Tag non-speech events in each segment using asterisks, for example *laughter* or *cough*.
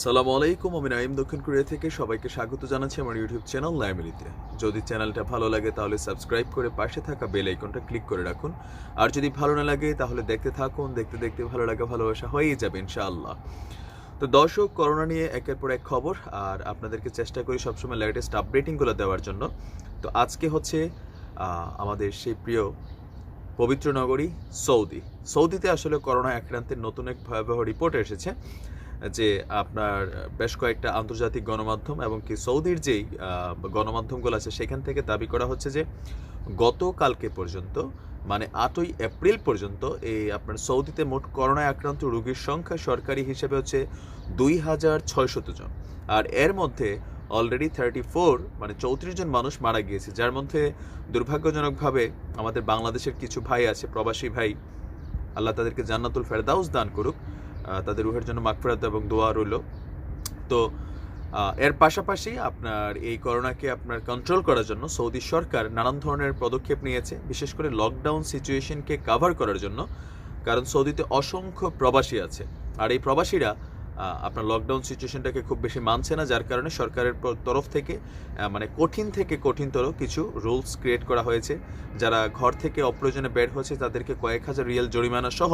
সালামু আলাইকুম, আমি নাইম দক্ষিণ কোরিয়া থেকে। সবাইকে স্বাগত জানাচ্ছি আমার ইউটিউব চ্যানেল লাইমেরিতে যদি চ্যানেলটা ভালো লাগে তাহলে সাবস্ক্রাইব করে পাশে থাকা বেল আইকনটা ক্লিক করে রাখুন। আর যদি ভালো না লাগে তাহলে দেখতে থাকুন, দেখতে দেখতে ভালো লাগা ভালোবাসা হয়েই যাবে ইনশাআল্লাহ। তো দর্শক, করোনা নিয়ে একের পর এক খবর, আর আপনাদেরকে চেষ্টা করি সবসময় লেটেস্ট আপডেটিংগুলো দেওয়ার জন্য। তো আজকে হচ্ছে আমাদের সেই প্রিয় পবিত্র নগরী সৌদি। সৌদিতে আসলে করোনা আক্রান্তের নতুন এক ভয়াবহ রিপোর্ট এসেছে। যে আপনার বেশ কয়েকটা আন্তর্জাতিক গণমাধ্যম এবং কি সৌদির যেই গণমাধ্যমগুলো আছে, সেখান থেকে দাবি করা হচ্ছে যে গতকালকে পর্যন্ত মানে আটই এপ্রিল পর্যন্ত, এই আপনার সৌদিতে মোট করোনায় আক্রান্ত রোগীর সংখ্যা সরকারি হিসেবে হচ্ছে দুই হাজার ছয়শত জন। আর এর মধ্যে অলরেডি থার্টি ফোর মানে চৌত্রিশ জন মানুষ মারা গিয়েছে, যার মধ্যে দুর্ভাগ্যজনকভাবে আমাদের বাংলাদেশের কিছু ভাই আছে, প্রবাসী ভাই, আল্লাহ তাদেরকে জান্নাতুল ফেরদাউস দান করুক তাদের উহের জন্য মাগফিরাত এবং দোয়া রইল। তো এর পাশাপাশি আপনার এই করোনাকে আপনার কন্ট্রোল করার জন্য সৌদি সরকার নানান ধরনের পদক্ষেপ নিয়েছে, বিশেষ করে লকডাউন সিচুয়েশনকে কাভার করার জন্য। কারণ সৌদিতে অসংখ্য প্রবাসী আছে। আর এই প্রবাসীরা আপনার লকডাউন সিচুয়েশনটাকে খুব বেশি মানছে না, যার কারণে সরকারের তরফ থেকে মানে কঠিন থেকে কঠিনতর কিছু রুলস ক্রিয়েট করা হয়েছে। যারা ঘর থেকে অপ্রয়োজনে বের হয়েছে তাদেরকে কয়েক হাজার রিয়েল জরিমানা সহ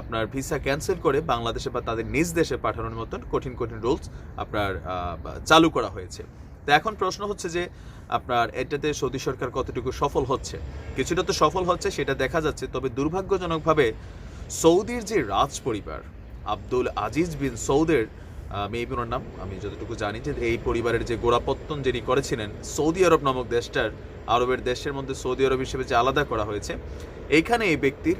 আপনার ভিসা ক্যান্সেল করে বাংলাদেশে বা তাদের নিজ দেশে পাঠানোর মতন কঠিন কঠিন রুলস আপনার চালু করা হয়েছে। তো এখন প্রশ্ন হচ্ছে যে, আপনার এটাতে সৌদি সরকার কতটুকু সফল হচ্ছে? কিছুটা তো সফল হচ্ছে, সেটা দেখা যাচ্ছে। তবে দুর্ভাগ্যজনকভাবে সৌদির যে রাজ পরিবার আব্দুল আজিজ বিন সৌদের মেবি ওনার নাম, আমি যতটুকু জানি যে এই পরিবারের যে গোড়াপত্তন যিনি করেছিলেন, সৌদি আরব নামক দেশটার, আরবের দেশের মধ্যে সৌদি আরব হিসেবে যে আলাদা করা হয়েছে, এইখানে এই ব্যক্তির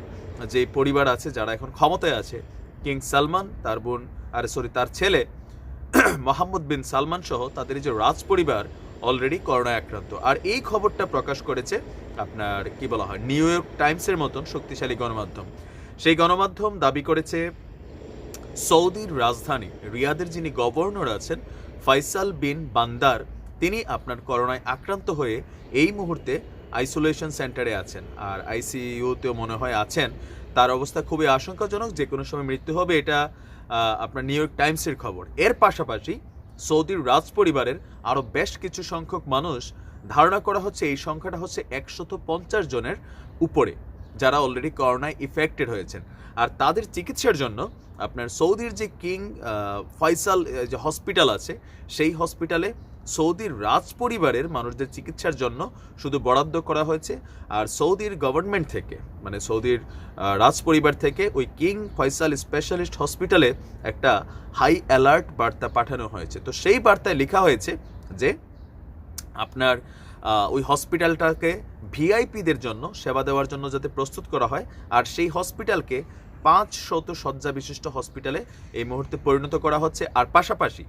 যে পরিবার আছে, যারা এখন ক্ষমতায় আছে, কিং সালমান, তার বোন, আরে সরি তার ছেলে, *clears throat* মোহাম্মদ বিন সালমান সহ তাদের যে রাজ পরিবার অলরেডি করোনায় আক্রান্ত। আর এই খবরটা প্রকাশ করেছে আপনার, কি বলা হয়, নিউ ইয়র্ক টাইমসের মতন শক্তিশালী গণমাধ্যম। সেই গণমাধ্যম দাবি করেছে সৌদির রাজধানী রিয়াদের যিনি গভর্নর আছেন ফয়সাল বিন বান্দার, তিনি আপনার করোনায় আক্রান্ত হয়ে এই মুহূর্তে আইসোলেশন সেন্টারে আছেন। আর আইসিইউতেও মনে হয় আছেন। তার অবস্থা খুবই আশঙ্কাজনক, যে কোনো সময় মৃত্যু হবে এটা আপনার নিউ ইয়র্ক টাইমসের খবর। এর পাশাপাশি সৌদির রাজ পরিবারের আরও বেশ কিছু সংখ্যক মানুষ ধারণা করা হচ্ছে এই সংখ্যাটা হচ্ছে একশত পঞ্চাশ জনের উপরে। যারা অলরেডি করোনায় ইফেক্টেড হয়েছেন। আর তাদের চিকিৎসার জন্য আপনার সৌদির যে কিং ফয়সাল যে হসপিটাল আছে, সেই হসপিটালে সৌদির রাজ পরিবারের মানুষদের চিকিৎসার জন্য শুধু বরাদ্দ করা হয়েছে। আর সৌদির গভর্নমেন্ট থেকে মানে সৌদির রাজ পরিবার থেকে ওই কিং ফয়সাল স্পেশালিস্ট হসপিটালে একটা হাই অ্যালার্ট বার্তা পাঠানো হয়েছে। তো সেই বার্তায় লেখা হয়েছে যে আপনার ওই হসপিটালটাকে ভিআইপিদের জন্য, সেবা দেওয়ার জন্য যাতে প্রস্তুত করা হয়, আর সেই হসপিটালকে পাঁচ শত শয্যা বিশিষ্ট হসপিটালে এই মুহূর্তে পরিণত করা হচ্ছে। আর পাশাপাশি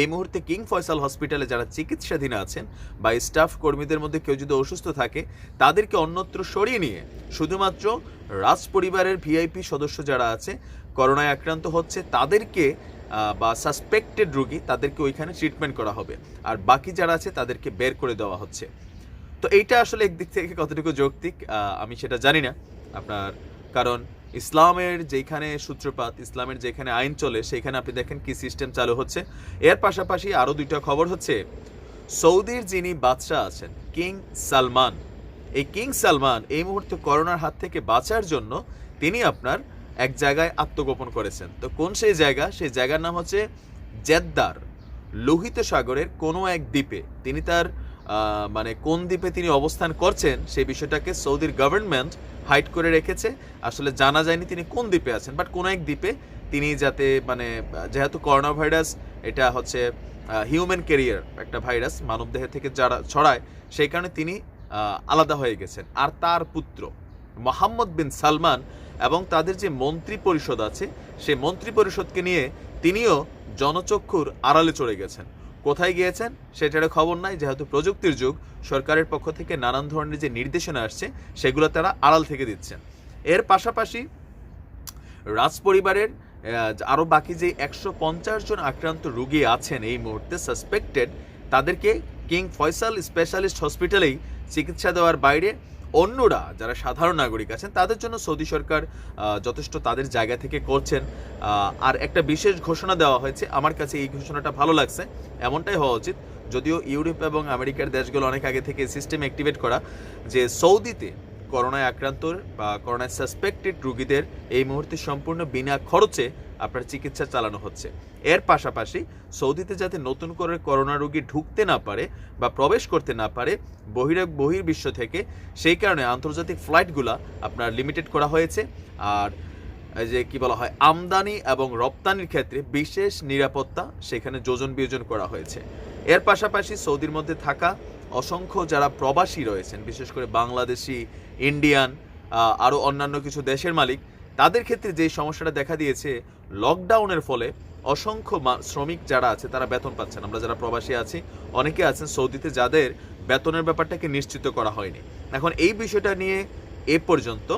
এই মুহূর্তে কিং ফয়সাল হসপিটালে যারা চিকিৎসাধীন আছেন বা স্টাফ কর্মীদের মধ্যে কেউ যদি অসুস্থ থাকে, তাদেরকে অন্যত্র সরিয়ে নিয়ে শুধুমাত্র রাজ পরিবারের ভিআইপি সদস্য যারা আছে, করোনায় আক্রান্ত হচ্ছে, তাদেরকে বা সাসপেক্টেড রোগী তাদেরকে ওইখানে ট্রিটমেন্ট করা হবে। আর বাকি যারা আছে তাদেরকে বের করে দেওয়া হচ্ছে। তো এইটা আসলে একদিক থেকে কতটুকু যৌক্তিক আমি সেটা জানি না। আপনার কারণ ইসলামের যেখানে সূত্রপাত, ইসলামের যেখানে আইন চলে সেখানে আপনি দেখেন কি সিস্টেম চালু হচ্ছে। এর পাশাপাশি আরও দুইটা খবর হচ্ছে, সৌদির যিনি বাদশাহ আছেন, কিং সালমান, এই কিং সালমান এই মুহূর্তে করোনার হাত থেকে বাঁচার জন্য তিনি আপনার এক জায়গায় আত্মগোপন করেছেন। তো কোন সেই জায়গা? সেই জায়গার নাম হচ্ছে জেদ্দার, লোহিত সাগরের কোনো এক দ্বীপে। তিনি তার মানে কোন দ্বীপে তিনি অবস্থান করছেন সেই বিষয়টাকে সৌদির গভর্নমেন্ট হাইড করে রেখেছে। আসলে জানা যায়নি তিনি কোন দ্বীপে আছেন বাট কোনো এক দ্বীপে তিনি যাতে মানে যেহেতু করোনা ভাইরাস এটা হচ্ছে হিউম্যান ক্যারিয়ার একটা ভাইরাস মানবদেহ থেকে যারা ছড়ায়, সেই কারণে তিনি আলাদা হয়ে গেছেন। আর তার পুত্র, মোহাম্মদ বিন সালমান এবং তাদের যে মন্ত্রী পরিষদ আছে, সেই মন্ত্রী পরিষদকে নিয়ে তিনিও জনচক্ষুর আড়ালে চলে গেছেন। কোথায় গিয়েছেন সেটার খবর নাই, যেহেতু প্রযুক্তির যুগ, সরকারের পক্ষ থেকে নানান ধরনের যে নির্দেশনা আসছে, সেগুলো তারা আড়াল থেকে দিচ্ছেন। এর পাশাপাশি রাজ পরিবারের আরও বাকি যে একশো পঞ্চাশ জন আক্রান্ত রুগী আছেন এই মুহূর্তে সাসপেক্টেড তাদেরকে কিং ফয়সাল স্পেশালিস্ট হসপিটালেই চিকিৎসা দেওয়ার বাইরে অন্যরা যারা সাধারণ নাগরিক আছেন, তাদের জন্য সৌদি সরকার যথেষ্ট তাদের জায়গা থেকে করছেন। আর একটা বিশেষ ঘোষণা দেওয়া হয়েছে। আমার কাছে এই ঘোষণাটা ভালো লাগছে। এমনটাই হওয়া উচিত, যদিও ইউরোপ এবং আমেরিকার দেশগুলো অনেক আগে থেকে সিস্টেম অ্যাক্টিভেট করা, যে সৌদিতে করোনায় আক্রান্ত বা করোনায় সাসপেক্টেড রুগীদের এই মুহূর্তে সম্পূর্ণ বিনা খরচে আপনার চিকিৎসা চালানো হচ্ছে। এর পাশাপাশি সৌদিতে যাতে নতুন করে করোনা রোগী ঢুকতে না পারে বা প্রবেশ করতে না পারে, বহির, বহির্বিশ্ব থেকে সেই কারণে আন্তর্জাতিক ফ্লাইটগুলা আপনার লিমিটেড করা হয়েছে। আর যে কি বলা হয়, আমদানি এবং রপ্তানির ক্ষেত্রে বিশেষ নিরাপত্তা সেখানে যোজন বিয়োজন করা হয়েছে। এর পাশাপাশি সৌদির মধ্যে থাকা অসংখ্য যারা প্রবাসী রয়েছেন, বিশেষ করে বাংলাদেশি, ইন্ডিয়ান আরও অন্যান্য কিছু দেশের মালিক, তাদের ক্ষেত্রে যে সমস্যাটা দেখা দিয়েছে লকডাউনের ফলে অসংখ্য শ্রমিক যারা আছে, তারা বেতন পাচ্ছেন। আমরা যারা প্রবাসী আছি, অনেকে আছেন সৌদিতে যাদের বেতনের ব্যাপারটাকে নিশ্চিত করা হয়নি। এখন এই বিষয়টা নিয়ে এ পর্যন্ত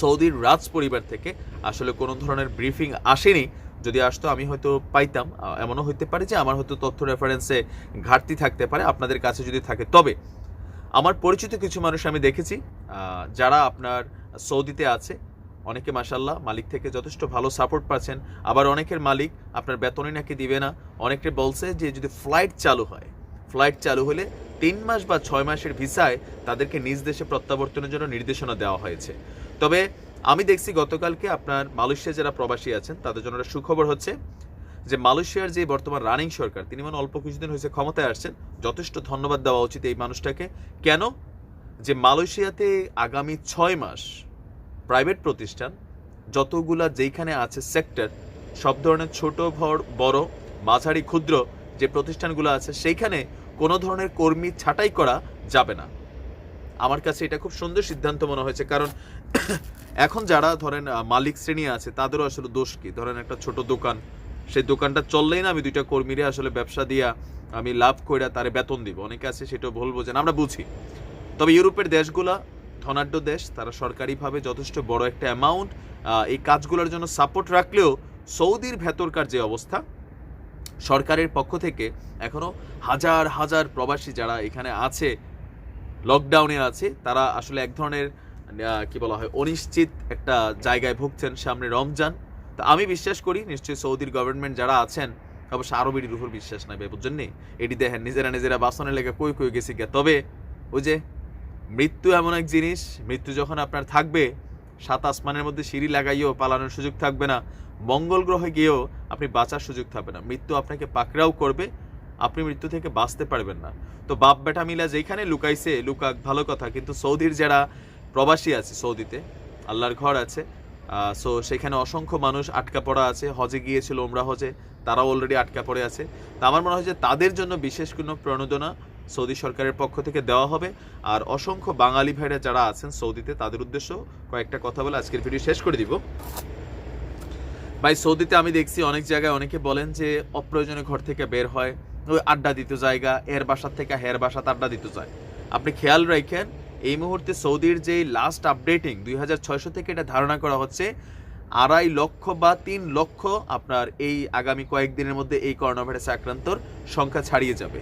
সৌদির রাজ পরিবার থেকে আসলে কোনো ধরনের ব্রিফিং আসেনি। যদি আসতো, আমি হয়তো পাইতাম। এমনও হতে পারে যে আমার হয়তো তথ্য রেফারেন্সে ঘাটতি থাকতে পারে, আপনাদের কাছে যদি থাকে। তবে আমার পরিচিত কিছু মানুষ আমি দেখেছি যারা আপনার সৌদিতে আছে অনেকে মাসাল্লাহ মালিক থেকে যথেষ্ট ভালো সাপোর্ট পাচ্ছেন। আবার অনেকের মালিক আপনার বেতনই নাকি দিবে না। অনেকে বলছে যে, যদি ফ্লাইট চালু হয় ফ্লাইট চালু হলে তিন মাস বা ছয় মাসের ভিসায় তাদেরকে নিজ দেশে প্রত্যাবর্তনের জন্য নির্দেশনা দেওয়া হয়েছে। তবে আমি দেখছি গতকালকে আপনার মালয়েশিয়া যারা প্রবাসী আছেন, তাদের জন্য একটা সুখবর হচ্ছে যে, মালয়েশিয়ার যে বর্তমান রানিং সরকার, তিনি মানে অল্প কিছুদিন হয়েছে ক্ষমতায় আসছেন, যথেষ্ট ধন্যবাদ দেওয়া উচিত এই মানুষটাকে। কেন? যে মালয়েশিয়াতে আগামী ছয় মাস প্রাইভেট প্রতিষ্ঠান, যতগুলা যেইখানে আছে সেক্টর, সব ধরনের ছোট ভর বড়, মাঝারি, ক্ষুদ্র যে প্রতিষ্ঠানগুলো আছে, সেইখানে কোনো ধরনের কর্মী ছাঁটাই করা যাবে না। আমার কাছে এটা খুব সুন্দর সিদ্ধান্ত মনে হয়েছে, কারণ এখন যারা ধরেন মালিক শ্রেণি আছে, তাদেরও আসলে দোষ কি? ধরেন একটা ছোট দোকান, সেই দোকানটা চললেই না আমি দুইটা কর্মীরে আসলে ব্যবসা দিয়া আমি লাভ কইরা তারে বেতন দিব। অনেকে আছে সেটাও বলব যে আমরা বুঝি। তবে ইউরোপের দেশগুলা ধনাঢ্য দেশ, তারা সরকারিভাবে যথেষ্ট বড় একটা অ্যামাউন্ট এই কাজগুলোর জন্য সাপোর্ট রাখলেও সৌদির ভেতরকার যে অবস্থা, সরকারের পক্ষ থেকে এখনও হাজার হাজার প্রবাসী যারা এখানে আছে লকডাউনে আছে, তারা আসলে এক ধরনের কি বলা হয়, অনিশ্চিত একটা জায়গায় ভুগছেন সামনে রমজান। তো আমি বিশ্বাস করি, নিশ্চয়ই সৌদির গভর্নমেন্ট যারা আছেন, অবশ্য আরও আরবির উপর বিশ্বাস নাই ভাই বুঝছেন এটি দেখেন, নিজেরা নিজেরা বাসনের লেগে কই কই গেছি তবে ওই যে মৃত্যু এমন এক জিনিস, মৃত্যু যখন আপনার থাকবে, সাত আসমানের মধ্যে সিঁড়ি লাগাইও পালানোর সুযোগ থাকবে না, মঙ্গল গ্রহে গিয়েও আপনি বাঁচার সুযোগ থাকবে না। মৃত্যু আপনাকে পাকড়াও করবে, আপনি মৃত্যু থেকে বাঁচতে পারবেন না। তো বাপ বেটা মিলা যেখানে লুকাইছে, লুকাক ভালো কথা, কিন্তু সৌদির যারা প্রবাসী আছে সৌদিতে, আল্লাহর ঘর আছে সো সেখানে অসংখ্য মানুষ আটকা পড়া আছে, হজে গিয়েছিল ওমরা হজে, তারাও অলরেডি আটকা পড়ে আছে। তা আমার মনে হয় যে তাদের জন্য বিশেষ কোনো প্রণোদনা সৌদি সরকারের পক্ষ থেকে দেওয়া হবে। আর অসংখ্য বাঙালি ভাইরা যারা আছেন সৌদিতে, তাদের উদ্দেশ্য কয়েকটা কথা বলে আজকের ভিডিও শেষ করে দিব। ভাই, সৌদিতে আমি দেখছি অনেক জায়গায় অনেকে বলেন যে অপ্রয়োজনে ঘর থেকে বের হয়, ওই আড্ডা দিতে জায়গা এর বাসার থেকে হের বাসাতে আড্ডা দিতে যায়। আপনি খেয়াল রাখেন, এই মুহূর্তে সৌদির যে লাস্ট আপডেটিং দুই হাজার ছয়শো থেকে এটা ধারণা করা হচ্ছে, আড়াই লক্ষ বা তিন লক্ষ আপনার এই আগামী কয়েকদিনের মধ্যে এই করোনা ভাইরাসে আক্রান্তর সংখ্যা ছাড়িয়ে যাবে।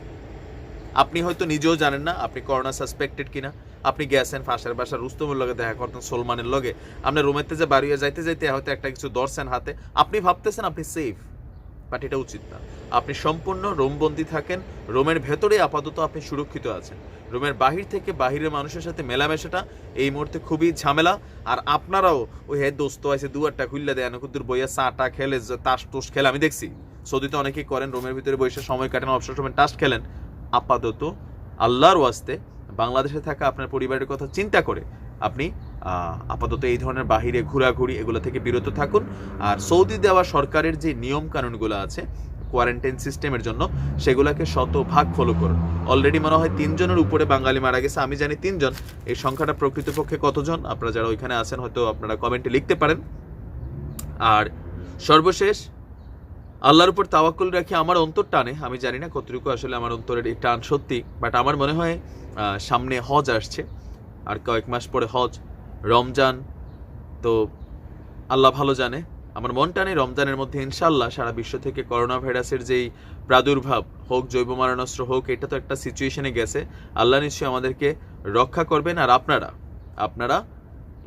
আপনি হয়তো নিজেও জানেন না, আপনি করোনা সাসপেক্টেড কিনা, আপনি গেছেন, ফাঁসের বাসা রুস্তমের লগে দেখা করতেন, সলমানের লগে। আপনি রুমেতে যে বাড়িয়ে যাইতে যাইতে হয়তো একটা কিছু ধরছেন হাতে, আপনি ভাবতেছেন আপনি সেফ বাট এটা উচিত না। আপনি সম্পূর্ণ রোমবন্দি থাকেন, রোমের ভেতরে আপাতত আপনি সুরক্ষিত আছেন। রোমের বাহির থেকে বাহিরের মানুষের সাথে মেলামেশাটা এই মুহূর্তে খুবই ঝামেলা, আর আপনারাও ওই হে দোস্ত আছে দুয়ারটা খুললে দেয় কুদ্দুর বইয়া চাটা খেলে তাস টোস খেলে, আমি দেখছি। সৌদিতে অনেকেই করেন, রোমের ভিতরে বসে সময় কাটান অবসর সময় টাস খেলেন আপাতত আল্লাহর ওয়াস্তে বাংলাদেশে থাকা আপনার পরিবারের কথা চিন্তা করে আপনি আপাতত এই ধরনের বাহিরে ঘোরাঘুরি এগুলো থেকে বিরত থাকুন। আর সৌদি দেওয়া সরকারের যে নিয়ম কানুনগুলো আছে কোয়ারেন্টাইন সিস্টেমের জন্য, সেগুলোকে শতভাগ ফলো করুন। অলরেডি মনে হয় তিনজনের উপরে বাঙালি মারা গেছে, আমি জানি তিনজন। এই সংখ্যাটা প্রকৃতপক্ষে কতজন? আপনারা যারা ওইখানে আছেন, হয়তো আপনারা কমেন্টে লিখতে পারেন। আর সর্বশেষ আল্লাহর উপর তাওয়াক্কুল রাখি আমার অন্তর টানে, আমি জানি না কতটুকু আসলে আমার অন্তরের এই টান সত্যি বাট আমার মনে হয় সামনে হজ আসছে, আর কয়েক মাস পরে হজ, রমজান, তো আল্লাহ ভালো জানে, আমার মন টানে রমজানের মধ্যে ইনশাল্লাহ সারা বিশ্ব থেকে করোনা ভাইরাসের যেই প্রাদুর্ভাব হোক, জৈব মারণাস্ত্র হোক, এটা তো একটা সিচুয়েশনে গেছে, আল্লাহ নিশ্চয়ই আমাদেরকে রক্ষা করবেন, আর আপনারা আপনারা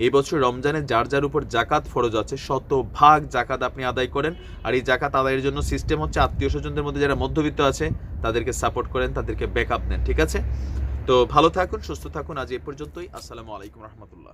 এই বছর রমজানে যার যার উপর জাকাত ফরজ আছে, শত ভাগ জাকাত আপনি আদায় করেন। আর এই জাকাত আদায়ের জন্য সিস্টেম হচ্ছে আত্মীয় স্বজনদের মধ্যে যারা মধ্যবিত্ত আছে, তাদেরকে সাপোর্ট করেন, তাদেরকে ব্যাক নেন, ঠিক আছে? তো ভালো থাকুন, সুস্থ থাকুন, আজ এ পর্যন্তই। আসসালামু আলাইকুম রহমতুল্লাহ।